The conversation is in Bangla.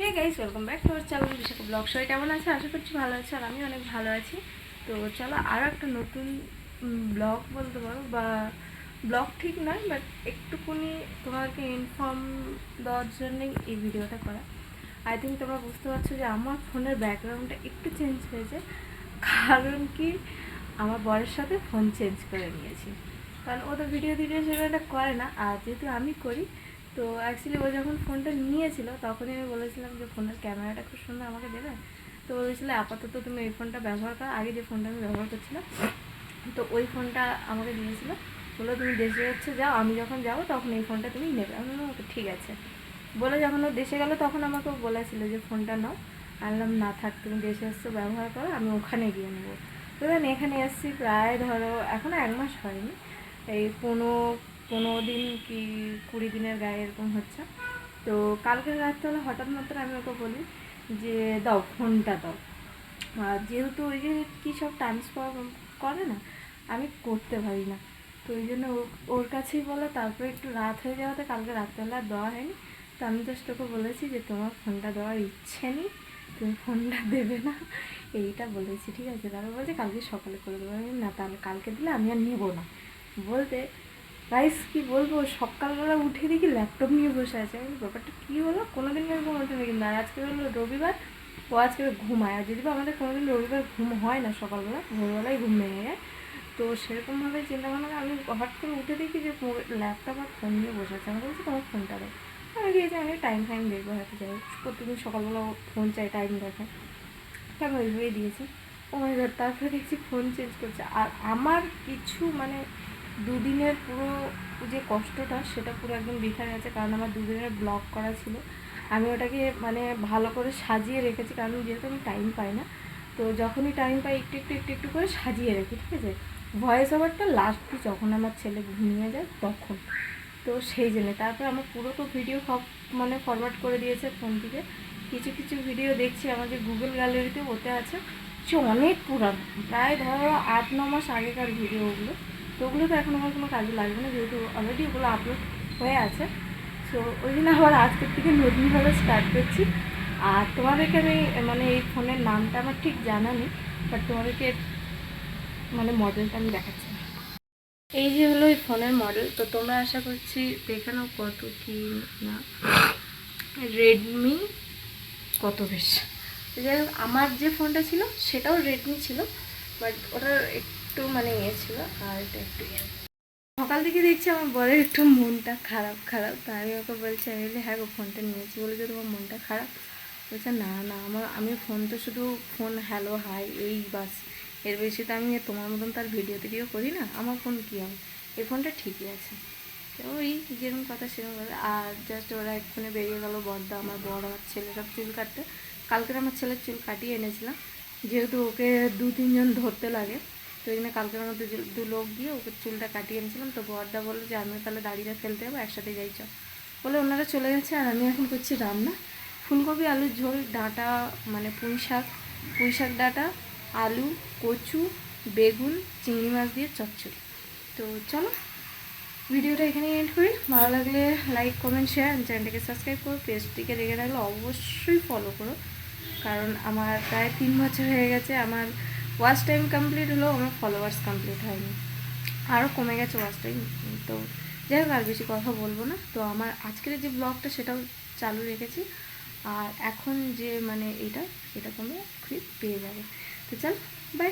Hey guys welcome back to our channel Bishakha blog সবাই কেমন আছে? আশা করছি ভালো আছে আর আমি অনেক ভালো আছি। তো চলো আরও একটা নতুন ব্লগ বলতে পারো বা ব্লগ ঠিক নয় বাট একটুকুনি তোমাদেরকে ইনফর্ম দেওয়ার জন্যই এই ভিডিওটা করা। আই থিঙ্ক তোমরা বুঝতে পারছ যে আমার ফোনের ব্যাকগ্রাউন্ডটা একটু চেঞ্জ হয়েছে। কারণ কি? আমার বরের সাথে ফোন চেঞ্জ করে নিয়েছি। কারণ ও তো ভিডিও ভিডিও সেটা করে না। আর যেহেতু আমি করি তো অ্যাকচুয়ালি ও যখন ফোনটা নিয়েছিল, তখনই আমি বলেছিলাম যে ফোনের ক্যামেরাটা খুব সুন্দর আমাকে দেবে। তো বলেছিল, আপাতত তুমি এই ফোনটা ব্যবহার করো। আগে যে ফোনটা আমি ব্যবহার করছিলাম, তো ওই ফোনটা আমাকে দিয়েছিলো। বলল, তুমি দেশে যাচ্ছে যাও, আমি যখন যাব তখন এই ফোনটা তুমি নেবে। আমি ঠিক আছে। বলে যখন ও দেশে গেলো, তখন আমাকে বলেছিল যে ফোনটা নাও। আনলাম না থাক, তুমি দেশে আসছো ব্যবহার করো, আমি ওখানে গিয়ে নেব। তো এখানে এসেছি প্রায়, ধরো এখনও এক মাস হয়নি। এই পনেরো পনেরো দিন কি কুড়ি দিনের গায়ে এরকম হচ্ছে। তো কালকে রাত্রেবেলা হঠাৎ মাত্র আমি ওকে বলি যে, দাও, ফোনটা দাও। আর যেহেতু ওই যে কী সব ট্রান্সফার করে না, আমি করতে পারি না। তো ওই জন্য ওর কাছেই বলে, তারপরে একটু রাত হয়ে যাওয়াতে কালকে রাত্রেবেলা দেওয়া হয়নি। তো আমি জাস্ট ওকে বলেছি যে, তোমার ফোনটা দেওয়ার ইচ্ছে নেই, তুমি ফোনটা দেবে না। এইটা বলেছি, ঠিক আছে? তারপর বলছে, কালকে সকালে করে দেবো। না, তাহলে কালকে দিলে আমি আর নেব না। বলতে গাইস কি বলব? সকালবেলা উঠে দেখি ল্যাপটপ নিয়ে বসে আছে। ব্যাপারটা কী হলো? কোনোদিন এরকম ওঠে না কিন্তু আর আজকে হলো রবিবার। ও আজকে ঘুমায়। আর যদি বা আমাদের কোনোদিন রবিবার ঘুম হয় না সকালবেলা, ভোরবেলায় ঘুম ভেঙে যায়। তো সেরকমভাবে চিন্তা ভাবনা আমি হঠাৎ করে উঠে দেখি যে ল্যাপটপ আর ফোন নিয়ে বসে আছে। আমি বলছি, তোমার ফোনটা দেয় আমি গিয়েছি, আমি টাইম ফাইম দেখব হয়তো, যাই প্রতিদিন সকালবেলা ফোন চাই টাইম দেখে। আমি ওইভাবেই দিয়েছি। ও তারপরে দেখছি ফোন চেঞ্জ করছে। আর আমার কিছু মানে দুদিনের পুরো যে কষ্টটা, সেটা পুরো একদম বৃথা গেছে, কারণ আমার দুদিনের ব্লগ করা ছিল। আমি ওটাকে মানে ভালো করে সাজিয়ে রেখেছি, কারণ যেহেতু আমি টাইম পাই না, তো যখনই টাইম পাই একটু একটু একটু একটু করে সাজিয়ে রাখি, ঠিক আছে? ভয়েস ওভারটা লাস্টে যখন আমার ছেলে ঘুমিয়ে যায় তখন। তো সেই জন্য। তারপর আমার পুরো তো ভিডিও সব মানে ফরওয়ার্ড করে দিয়েছে ফোন থেকে। কিছু কিছু ভিডিও দেখছি আমাদের গুগল গ্যালারিতে ওতে আছে। সে অনেক পুরানো। প্রায় ধরো আট, ন মাস আগেকার ভিডিও ওগুলো। তো ওগুলো তো এখন আমার কোনো কাজে লাগবে না, যেহেতু অলরেডি ওগুলো আপলোড হয়ে আছে। সো ওই জন্য আবার আজকের থেকে নতুনভাবে স্টার্ট করছি। আর তোমাদেরকে আমি মানে এই ফোনের নামটা আমার ঠিক জানা নেই বাট তোমাদেরকে মানে মডেলটা আমি দেখাচ্ছি। এই যে হলো এই ফোনের মডেল তো তোমরা আশা করছি দেখানো কত কি না রেডমি কত বেশ। যাই হোক, আমার যে ফোনটা ছিল সেটাও রেডমি ছিল বাট ওটার একটু মানে ইয়ে ছিল, আর এটা একটু ইয়ে। সকাল থেকে দেখছি আমার বরের একটু মনটা খারাপ খারাপ। তা আমি ওকে বলছি, আমি বলি হ্যাঁ গো, ফোনটা নিয়েছি। বলেছে, তোমার মনটা খারাপ? বলছে, না না, আমার আমি ফোন তো শুধু ফোন হ্যালো হাই এই বাস। এর বেশি তো আমি তোমার মতন তার ভিডিও টিডিও করি না। আমার ফোন কী হবে? এই ফোনটা ঠিকই আছে। তো ওই যেরকম কথা সেরকম কথা। আর জাস্ট ওরা এক্ষুনি বেরিয়ে গেল বড়দা আমার বড় আমার ছেলে সব চুল কাটতে। কালকে আমার ছেলের চুল কাটিয়ে এনেছিলাম। যেহেতু ওকে দু তিনজন ধরতে লাগে তো এখানে কালকের মধ্যে দু- লোক গিয়ে ওকে চুলটা কাটিয়ে এনেছিলাম। তো বরদা বলল যে, আমিও তাহলে দাড়িটা ফেলতে যাব, একসাথে যাই চ বলে ওনারা চলে গেছে, আর আমি এখন করছি রান্না। ফুলকপি আলুর ঝোল, ডাঁটা মানে পুঁই শাক। পুঁই শাক, ডাঁটা, আলু, কচু, বেগুন, চিংড়ি মাছ দিয়ে চচ্চড়ি। তো চলো, ভিডিওটা এখানে এন্ড করি। ভালো লাগলে লাইক কমেন্ট শেয়ার চ্যানেলটাকে সাবস্ক্রাইব করো। পেজটিকে দেখে থাকলে অবশ্যই ফলো করো। কারণ আমার প্রায় তিন বছর হয়ে গেছে আমার ওয়াচ টাইম কমপ্লিট হলেও আমার ফলোয়ার্স কমপ্লিট হয়নি। আরও কমে গেছে ওয়াচ টাইম তো যাই হোক আর বেশি কথা বলব না। তো আমার আজকের যে ব্লগটা সেটাও চালু রেখেছি। আর এখন যে মানে এটা এটা তোমরা খুবই পেয়ে যাবে। তো চল বাই